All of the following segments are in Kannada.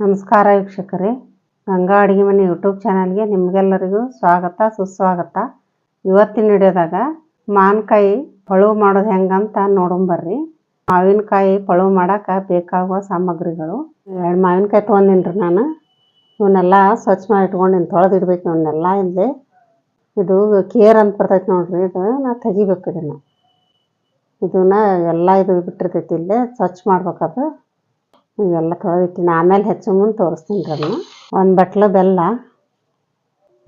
ನಮಸ್ಕಾರ ವೀಕ್ಷಕರೇ. ಗಂಗಾ ಅಡುಗೆ ಮನೆ ಯೂಟ್ಯೂಬ್ ಚಾನಲ್ಗೆ ನಿಮಗೆಲ್ಲರಿಗೂ ಸ್ವಾಗತ, ಸುಸ್ವಾಗತ. ಇವತ್ತಿನ ವಿಡಿಯೋದಾಗ ಮಾವಿನಕಾಯಿ ಪಳುವು ಮಾಡೋದು ಹೆಂಗಂತ ನೋಡಂಬರ್ರಿ ಮಾವಿನಕಾಯಿ ಪಳುವು ಮಾಡಕ್ಕೆ ಬೇಕಾಗುವ ಸಾಮಗ್ರಿಗಳು. ಎರಡು ಮಾವಿನಕಾಯಿ ತೊಗೊಂಡಿನ್ರಿ ನಾನು. ಇವನ್ನೆಲ್ಲ ಸ್ವಚ್ಛ ಮಾಡಿ ಇಟ್ಕೊಂಡಿನಿ ತೊಳೆದಿಡ್ಬೇಕು ಇವನ್ನೆಲ್ಲ ಇಲ್ಲಿ ಇದು ಕೇರ್ ಅಂತ ಬರ್ತೈತೆ ನೋಡಿರಿ ಇದು. ನಾ ತೆಗಿಬೇಕು ಇದನ್ನು. ಇದನ್ನ ಎಲ್ಲ ಇದು ಬಿಟ್ಟಿರ್ತೈತಿ ಇಲ್ಲೇ ಸ್ವಚ್ಛ ಮಾಡ್ಬೇಕದು. ಇವೆಲ್ಲ ತೊಳೆದಿಟ್ಟಿನಿ. ಆಮೇಲೆ ಹೆಚ್ಚು ಮುಂದೆ ತೋರಿಸ್ತೀನಿ ರೀ ಅದನ್ನ ಒಂದು ಬಟ್ಲು, ಬೆಲ್ಲ,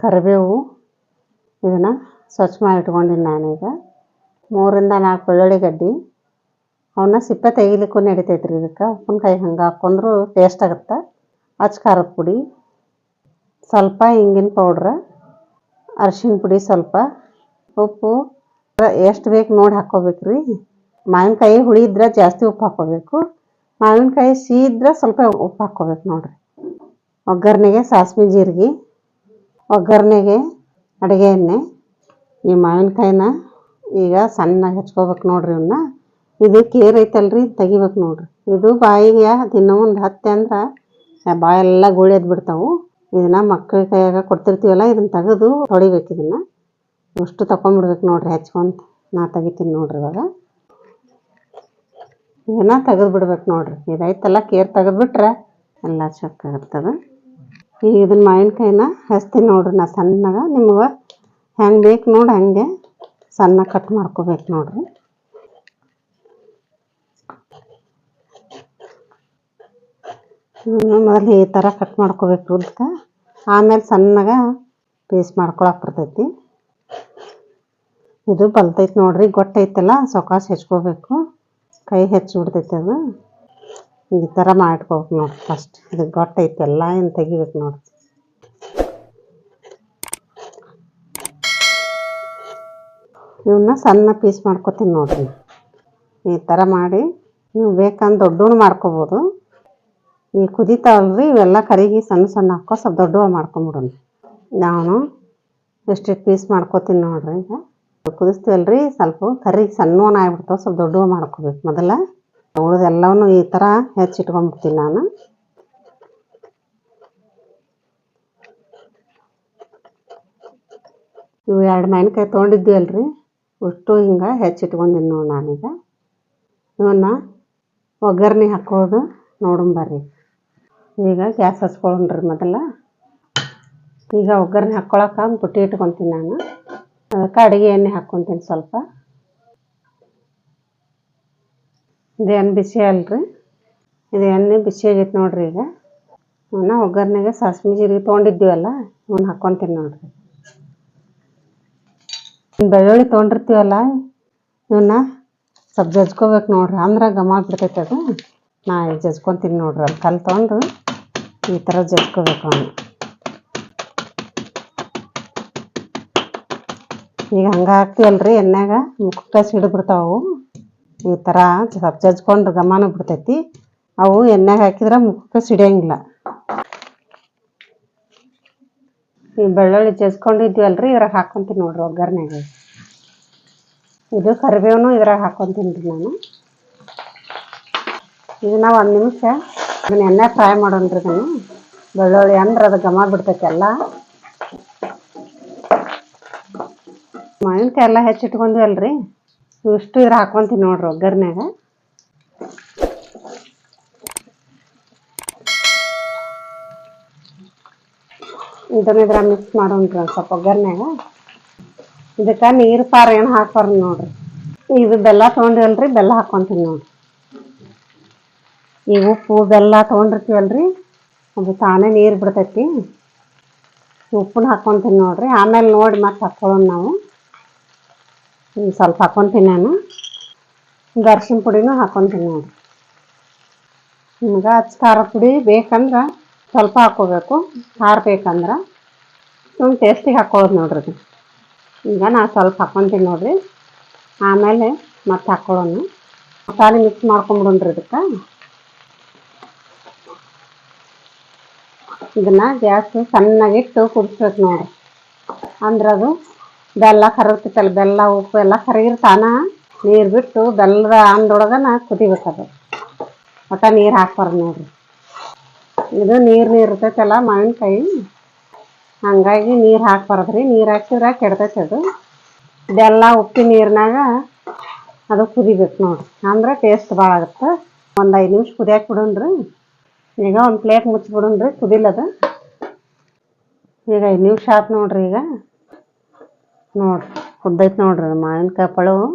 ಕರಿಬೇವು ಇದನ್ನು ಸ್ವಚ್ಛ ಮಾಡಿ ಇಟ್ಕೊಂಡಿನಿ ನಾನೀಗ. ಮೂರಿಂದ ನಾಲ್ಕು ಬೆಳ್ಳುಳ್ಳಿ ಗಡ್ಡಿ ಅವನ್ನ ಸಿಪ್ಪೆ ತೆಗಿಲಿಕ್ಕೂ ನಡಿತೈತೆ ರೀ ಇದಕ್ಕೆ. ಉಪ್ಪಿನಕಾಯಿ ಹಂಗೆ ಹಾಕ್ಕೊಂಡ್ರು ಟೇಸ್ಟ್ ಆಗುತ್ತೆ? ಅಚ್ಚ ಖಾರದ ಪುಡಿ, ಸ್ವಲ್ಪ ಹಿಂಗಿನ ಪೌಡ್ರ ಅರ್ಶಿಣ ಪುಡಿ ಸ್ವಲ್ಪ, ಉಪ್ಪು, ಎಷ್ಟು ಬೇಕು ನೋಡಿ ಹಾಕ್ಕೋಬೇಕು ರೀ ಮಾವಿನಕಾಯಿ ಹುಳಿ ಇದ್ರೆ ಜಾಸ್ತಿ ಉಪ್ಪು ಹಾಕ್ಕೋಬೇಕು. ಮಾವಿನಕಾಯಿ ಸೀದ್ರ ಸ್ವಲ್ಪ ಉಪ್ಪು ಹಾಕ್ಕೋಬೇಕು ನೋಡ್ರಿ. ಒಗ್ಗರಣೆಗೆ ಸಾಸಿವೆ ಜೀರಿಗೆ, ಒಗ್ಗರಣೆಗೆ ಅಡುಗೆ ಎಣ್ಣೆ, ಈ ಮಾವಿನಕಾಯಿನ ಈಗ ಸಣ್ಣಗೆ ಹೆಚ್ಕೋಬೇಕು ನೋಡ್ರಿ ಇವನ್ನ ಇದು ಕೇರ್ ಐತಲ್ರಿ ತೆಗಿಬೇಕು ನೋಡ್ರಿ. ಇದು ಬಾಯಿಗೆ ದಿನ ಒಂದು ಹತ್ತೆ ಅಂದ್ರೆ ಬಾಯೆಲ್ಲ ಗೋಳಿ ಎದ್ದು ಬಿಡ್ತಾವು. ಇದನ್ನ ಮಕ್ಕಳ ಕೈಯಾಗ ಕೊಡ್ತಿರ್ತೀವಲ್ಲ, ಇದನ್ನ ತೆಗೆದು ತೊಳಿಬೇಕು ಇದನ್ನ. ಅಷ್ಟು ತಕೊಂಡ್ಬಿಡ್ಬೇಕು ನೋಡ್ರಿ, ಹೆಚ್ಕೊಂತ. ನಾ ತೆಗಿತೀನಿ ನೋಡ್ರಿ ಇವಾಗ. ಇದನ್ನ ತೆಗೆದು ಬಿಡ್ಬೇಕು ನೋಡ್ರಿ ಇದೈತಲ್ಲ ಕೇರ್ ತೆಗೆದ್ಬಿಟ್ರೆ ಎಲ್ಲ ಚಕ್ ಆಗುತ್ತದ ಈಗ ಇದನ್ನ ಮಾವಿನಕಾಯಿನ ಹಚ್ತೀನಿ ನೋಡ್ರಿ ನಾ ಸಣ್ಣಗ. ನಿಮ್ಗೆ ಹೆಂಗೆ ಬೇಕು ನೋಡಿ ಹಂಗೆ ಸಣ್ಣ ಕಟ್ ಮಾಡ್ಕೋಬೇಕು ನೋಡ್ರಿ. ಮೊದಲು ಈ ಥರ ಕಟ್ ಮಾಡ್ಕೋಬೇಕು ಉದ್ಕ. ಆಮೇಲೆ ಸಣ್ಣಗ ಪೀಸ್ ಮಾಡ್ಕೊಳಕ್ಕೆ ಬರ್ತೈತಿ. ಇದು ಬಲ್ತೈತಿ ನೋಡ್ರಿ. ಗೊಟ್ಟೈತಲ್ಲ ಸೊಕಾಸ್ ಹೆಚ್ಕೋಬೇಕು. ಕೈ ಹೆಚ್ಚಿ ಬಿಡ್ತೈತೆ ಅದು. ಈ ಥರ ಮಾಡ್ಕೋಬೇಕು ನೋಡಿ ಫಸ್ಟ್ ಇದು ಗೊಟ್ಟೈತೆ ಎಲ್ಲ ಏನು ತೆಗಿಬೇಕು ನೋಡಿ. ಇವನ್ನ ಸಣ್ಣ ಪೀಸ್ ಮಾಡ್ಕೊತೀನಿ ನೋಡ್ರಿ ಈ ಥರ ಮಾಡಿ, ನೀವು ಬೇಕಂದ್ರೆ ದೊಡ್ಡವನು ಮಾಡ್ಕೋಬೋದು. ಈ ಕುದಿತಾವಲ್ರಿ, ಇವೆಲ್ಲ ಕರಿಗಿ ಸಣ್ಣ ಸಣ್ಣ ಹಾಕೋ, ಸ್ವಲ್ಪ ದೊಡ್ಡವ ಮಾಡ್ಕೊಂಬಿಡೋಣ. ನಾನು ಎಷ್ಟೆಷ್ಟು ಪೀಸ್ ಮಾಡ್ಕೊತೀನಿ ನೋಡ್ರಿ ಈಗ. ಕುದಿಸ್ತೀವಲ್ರಿ? ಸ್ವಲ್ಪ ಕರಿ ಸಣ್ಣವನ್ನ ಆಗ್ಬಿಡ್ತಾವೆ, ಸ್ವಲ್ಪ ದೊಡ್ಡವ ಮಾಡ್ಕೋಬೇಕು. ಮೊದಲ ಉಳಿದೆಲ್ಲವೂ ಈ ಥರ ಹೆಚ್ಚಿಟ್ಕೊಂಡ್ಬಿಡ್ತೀನಿ ನಾನು. ಇವು ಎರಡು ಮಾವಿನಕಾಯಿ ತೊಗೊಂಡಿದ್ದೀವಲ್ರಿ? ಅಷ್ಟು ಹಿಂಗೆ ಹೆಚ್ಚಿಟ್ಕೊಂಡಿನಿ ನೋಡಿ ನಾನೀಗ. ಇವನ್ನ ಒಗ್ಗರಣೆ ಹಾಕೋದು ನೋಡಂಬರ್ರಿ ಈಗ ಗ್ಯಾಸ್ ಹಚ್ಕೊಳ್ಳೋಣ್ರಿ ಮೊದಲ. ಈಗ ಒಗ್ಗರಣೆ ಹಾಕ್ಕೊಳಕ್ಕೆ ಪುಟ್ಟಿ ಇಟ್ಕೊತೀನಿ ನಾನು. ಅಡುಗೆ ಎಣ್ಣೆ ಹಾಕ್ಕೊತೀನಿ ಸ್ವಲ್ಪ. ಇದೇನು ಬಿಸಿ ಅಲ್ರಿ. ಇದು ಎಣ್ಣೆ ಬಿಸಿ ಆಗೈತೆ ನೋಡ್ರಿ ಈಗ. ಇವನ್ನ ಒಗ್ಗರಣೆಗೆ ಸಾಸ್ಮಿ ಜೀರಿಗೆ ತೊಗೊಂಡಿದ್ದೀವಲ್ಲ, ಅವ್ನು ಹಾಕ್ಕೊತೀನಿ ನೋಡ್ರಿ. ಬೆಳ್ಳುಳ್ಳಿ ತೊಗೊಂಡಿರ್ತೀವಲ್ಲ ಇವನ್ನ ಸ್ವಲ್ಪ ಜಜ್ಕೋಬೇಕು ನೋಡ್ರಿ. ಅಂದ್ರೆ ಘಮ ಬಿಡ್ತೈತೆ ಅದು. ನಾ ಜಜ್ಕೊತೀನಿ ನೋಡ್ರಿ ಅಲ್ಲಿ ಕಲ್ಲು ತೊಗೊಂಡು ಈ ಥರ ಜಜ್ಕೋಬೇಕು ಅವನ್ನ ಈಗ ಹಂಗೆ ಹಾಕ್ತೀವಲ್ರಿ ಎಣ್ಣೆಗ ಮುಖಕ್ಕೆ ಸಿಡಿಬಿಡ್ತಾವು ಈ ಥರ ಸ್ವಲ್ಪ ಜಜ್ಕೊಂಡು ಗಮನ ಬಿಡ್ತೈತಿ. ಅವು ಎಣ್ಣೆಗೆ ಹಾಕಿದ್ರೆ ಮುಖಕ್ಕೆ ಸಿಡಿಯಂಗಿಲ್ಲ. ಈ ಬೆಳ್ಳುಳ್ಳಿ ಜಜ್ಕೊಂಡಿದ್ವಲ್ರಿ ಇದ್ರಾಗ ಹಾಕ್ಕೊಂತೀನಿ ನೋಡ್ರಿ ಒಗ್ಗರಣೆಗೆ ಇದು ಕರಿಬೇವನು ಇದ್ರಾಗ ಹಾಕ್ಕೊಂತೀನಿ ರೀ ನಾನು ಇದನ್ನ ಒಂದು ನಿಮಿಷ ಇದನ್ನ ಎಣ್ಣೆ ಫ್ರೈ ಮಾಡೋಣ್ರಿ ನಾನು. ಬೆಳ್ಳುಳ್ಳಿ ಅಂದ್ರೆ ಅದು ಘಮ ಬಿಡ್ತೈತಿ ಎಲ್ಲ. ಮಾವಿನಕಾಯಿ ಎಲ್ಲ ಹೆಚ್ಚಿಟ್ಕೊಂಡ್ವಲ್ರಿ? ಇಷ್ಟು ಇದ್ರ ಹಾಕೊಂತೀವಿ ನೋಡ್ರಿ ಒಗ್ಗರ್ನ್ಯಾಗ. ಇದನ್ನ ಇದ್ರ ಮಿಕ್ಸ್ ಮಾಡೋಣ್ರಿ ಒಂದು ಸ್ವಲ್ಪ ಒಗ್ಗರ್ನ್ಯಾಗ. ಇದಕ್ಕೆ ನೀರು ಪಾರ ಏನು ಹಾಕ್ಬಾರ ನೋಡ್ರಿ. ಇದು ಬೆಲ್ಲ ತೊಗೊಂಡಿವಲ್ರಿ, ಬೆಲ್ಲ ಹಾಕ್ಕೊಂತೀನಿ ನೋಡ್ರಿ. ಈ ಉಪ್ಪು, ಬೆಲ್ಲ ತೊಗೊಂಡಿರ್ತೀವಲ್ರಿ, ಅದು ತಾನೇ ನೀರು ಬಿಡ್ತೈತಿ. ಉಪ್ಪನ್ನ ಹಾಕ್ಕೊಂತೀನಿ ನೋಡ್ರಿ. ಆಮೇಲೆ ನೋಡಿ ಮತ್ತೆ ಹಾಕ್ಕೊಳ್ಳೋಣ ನಾವು. ಈಗ ಸ್ವಲ್ಪ ಹಾಕ್ಕೊಂತೀನಿ ನಾನು. ಈಗ ಅರ್ಶಿಣ ಪುಡಿನೂ ಹಾಕ್ಕೊಂತೀನಿ ನೋಡ್ರಿ ನಿಮ್ಗೆ ಹಚ್ಚ ಖಾರ ಪುಡಿ ಬೇಕಂದ್ರೆ ಸ್ವಲ್ಪ ಹಾಕ್ಕೋಬೇಕು. ಖಾರ ಬೇಕಂದ್ರೆ ಸುಮ್ಮನೆ ಟೇಸ್ಟಿಗೆ ಹಾಕ್ಕೊಳ್ಳೋದು ನೋಡ್ರಿ ಈಗ ನಾ ಸ್ವಲ್ಪ ಹಾಕ್ಕೊಂತೀನಿ ನೋಡ್ರಿ. ಆಮೇಲೆ ಮತ್ತೆ ಹಾಕ್ಕೊಳ್ಳೋಣ. ಮಸಾಲೆ ಮಿಕ್ಸ್ ಮಾಡ್ಕೊಂಬಿಡೋಣ್ರಿ ಇದಕ್ಕೆ. ಇದನ್ನ ಗ್ಯಾಸ್ ಸಣ್ಣಗಿಟ್ಟು ಕುದಿಸ್ಬೇಕು ನೋಡ್ರಿ. ಅಂದ್ರೆ ಅದು ಬೆಲ್ಲ ಕರಗ್ತೈತಲ್ಲ ಬೆಲ್ಲ, ಉಪ್ಪು ಎಲ್ಲ ಕರಗಿರ್ತಾನ. ನೀರು ಬಿಟ್ಟು ಬೆಲ್ಲದ ಅಂದೊಳಗನ ಕುದಿಬೇಕು ಅದು ಒಟ್ಟು ನೀರು ಹಾಕ್ಬಾರ್ದು ನೋಡ್ರಿ. ಇದು ನೀರು ನೀರು ಇರ್ತೈತಲ್ಲ ಮಾವಿನಕಾಯಿ. ಹಂಗಾಗಿ ನೀರು ಹಾಕ್ಬಾರ್ದ್ರಿ. ನೀರು ಹಾಕಿದ್ರೆ ಕೆಡ್ತೈತೆ ಅದು. ಬೆಲ್ಲ ಉಪ್ಪಿನ ನೀರಿನಾಗ ಅದು ಕುದಿಬೇಕು ನೋಡ್ರಿ. ಅಂದ್ರೆ ಟೇಸ್ಟ್ ಭಾಳ ಆಗುತ್ತೆ. ಒಂದು ಐದು ನಿಮಿಷ ಕುದಿಯಾಕ ಬಿಡೋಣ್ರಿ ಈಗ ಒಂದು ಪ್ಲೇಟ್ ಮುಚ್ಚಿಬಿಡೋಣ್ರಿ ಕುದಿಲದು. ಈಗ ಐದು ನಿಮಿಷ ಆಯ್ತು ನೋಡ್ರಿ ಈಗ. ನೋಡ್ರಿ ಕುದ್ದೈತೆ ನೋಡ್ರಿ ಮಾವಿನಕಾಯಿ ಪಳವು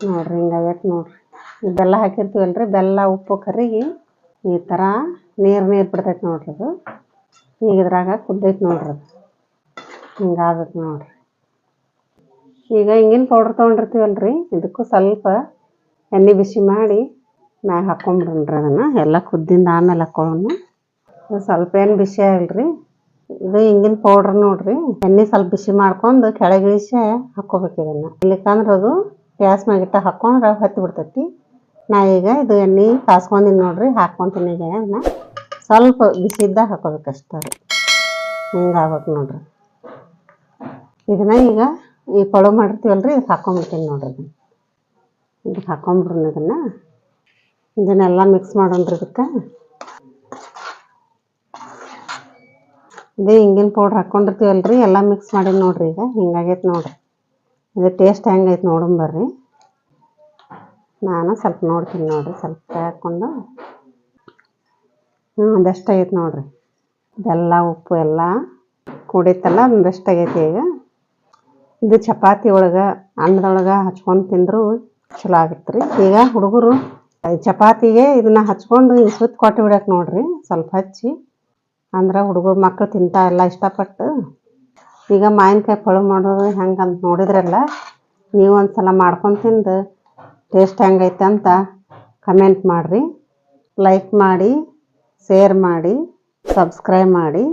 ನೋಡ್ರಿ ಹಿಂಗಾಗೈತೆ ನೋಡ್ರಿ. ಬೆಲ್ಲ ಹಾಕಿರ್ತೀವಲ್ರಿ, ಬೆಲ್ಲ, ಉಪ್ಪು ಕರಿಗಿ ಈ ಥರ ನೀರು ನೀರು ಬಿಡ್ತೈತೆ ನೋಡ್ರಿ ಅದು. ಈಗ ಇದ್ರಾಗ ಕುದ್ದೈತೆ ನೋಡ್ರಿ ಅದು. ಹಿಂಗಾಗತ್ತೆ ನೋಡ್ರಿ. ಈಗ ಹಿಂಗಿನ ಪೌಡ್ರ್ ತೊಗೊಂಡಿರ್ತೀವಲ್ರಿ, ಇದಕ್ಕೂ ಸ್ವಲ್ಪ ಎಣ್ಣೆ ಬಿಸಿ ಮಾಡಿ ಮ್ಯಾಗ ಹಾಕ್ಕೊಂಬಿಡ್ರಿ ಅದನ್ನು, ಎಲ್ಲ ಕುದ್ದಿಂದ ಆಮೇಲೆ ಹಾಕೊಳ್ಳೋಣ. ಸ್ವಲ್ಪ ಏನು ಬಿಸಿ ಆಗಿಲ್ರಿ ಇದು ಹಿಂಗಿನ ಪೌಡ್ರ್ ನೋಡ್ರಿ. ಎಣ್ಣೆ ಸ್ವಲ್ಪ ಬಿಸಿ ಮಾಡ್ಕೊಂಡು ಕೆಳಗೆ ಹಾಕೋಬೇಕು ಇದನ್ನ. ಇಲ್ಲಿಕಂದ್ರೆ ಅದು ಗ್ಯಾಸ್ ಮ್ಯಾಗಿಟ್ಟ ಹಾಕ್ಕೊಂಡ್ರೆ ಹತ್ತಿ ಬಿಡ್ತೈತಿ. ನಾ ಈಗ ಇದು ಎಣ್ಣೆ ಕಾಸ್ಕೊಂಡಿನಿ ನೋಡ್ರಿ ಹಾಕ್ಕೊತೀನಿ ಈಗ ಅದನ್ನ. ಸ್ವಲ್ಪ ಹಾಕೋಬೇಕು ಅಷ್ಟೇ. ಹಿಂಗೆ ಆಗ್ಬೇಕು ನೋಡ್ರಿ. ಇದನ್ನ ಈಗ ಈ ಪಳು ಮಾಡಿರ್ತೀವಲ್ರಿ ಇದು ಹಾಕೊಂಬಿಡ್ತೀನಿ ನೋಡ್ರಿ ಇದು ಇದಕ್ಕೆ ಹಾಕ್ಕೊಂಬಿಡ್ರಿ ಇದನ್ನ. ಇದನ್ನೆಲ್ಲ ಮಿಕ್ಸ್ ಮಾಡೋಣ್ರಿ ಇದಕ್ಕೆ. ಇದೇ ಹಿಂಗಿನ ಪೌಡ್ರ್ ಹಾಕ್ಕೊಂಡಿರ್ತೀವಲ್ರಿ, ಎಲ್ಲ ಮಿಕ್ಸ್ ಮಾಡೀನಿ ನೋಡ್ರಿ ಈಗ. ಹಿಂಗಾಗೈತೆ ನೋಡ್ರಿ. ಇದು ಟೇಸ್ಟ್ ಹೆಂಗೈತೆ ನೋಡಂಬರ್ರಿ ನಾನು ಸ್ವಲ್ಪ ನೋಡ್ತೀನಿ ನೋಡ್ರಿ, ಸ್ವಲ್ಪ ಹಾಕ್ಕೊಂಡು ಹ್ಞೂ ಬೆಸ್ಟ್ ಆಗೈತೆ ನೋಡ್ರಿ. ಬೆಲ್ಲ, ಉಪ್ಪು ಎಲ್ಲ ಕೂಡೈತಲ್ಲ ಆಗೈತಿ ಈಗ. ಇದು ಚಪಾತಿ ಒಳಗೆ, ಅನ್ನದೊಳಗೆ ಹಚ್ಕೊಂಡು ತಿಂದರೂ ಚಲೋ ಆಗತ್ತೆ ರೀ. ಈಗ ಹುಡುಗರು, ಚಪಾತಿಗೆ ಇದನ್ನ ಹಚ್ಕೊಂಡು ಸುತ್ತ ಕೊಟ್ಟು ಬಿಡಕ್ಕೆ ನೋಡ್ರಿ. ಸ್ವಲ್ಪ ಹಚ್ಚಿ. ಅಂದ್ರೆ ಹುಡುಗರು ಮಕ್ಕಳು ತಿಂತಾ ಎಲ್ಲ ಇಷ್ಟಪಟ್ಟು. ಈಗ ಮಾವಿನಕಾಯಿ ಪಳು ಮಾಡೋದು ಹೆಂಗೆ ಅಂತ ನೋಡಿದ್ರಲ್ಲ, ನೀವು ಒಂದು ಸಲ ಮಾಡ್ಕೊಂಡು ತಿಂದು ಟೇಸ್ಟ್ ಹೆಂಗೈತೆ ಅಂತ ಕಮೆಂಟ್ ಮಾಡಿರಿ. ಲೈಕ್ ಮಾಡಿ, ಶೇರ್ ಮಾಡಿ, ಸಬ್ಸ್ಕ್ರೈಬ್ ಮಾಡಿ.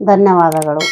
ಧನ್ಯವಾದಗಳು.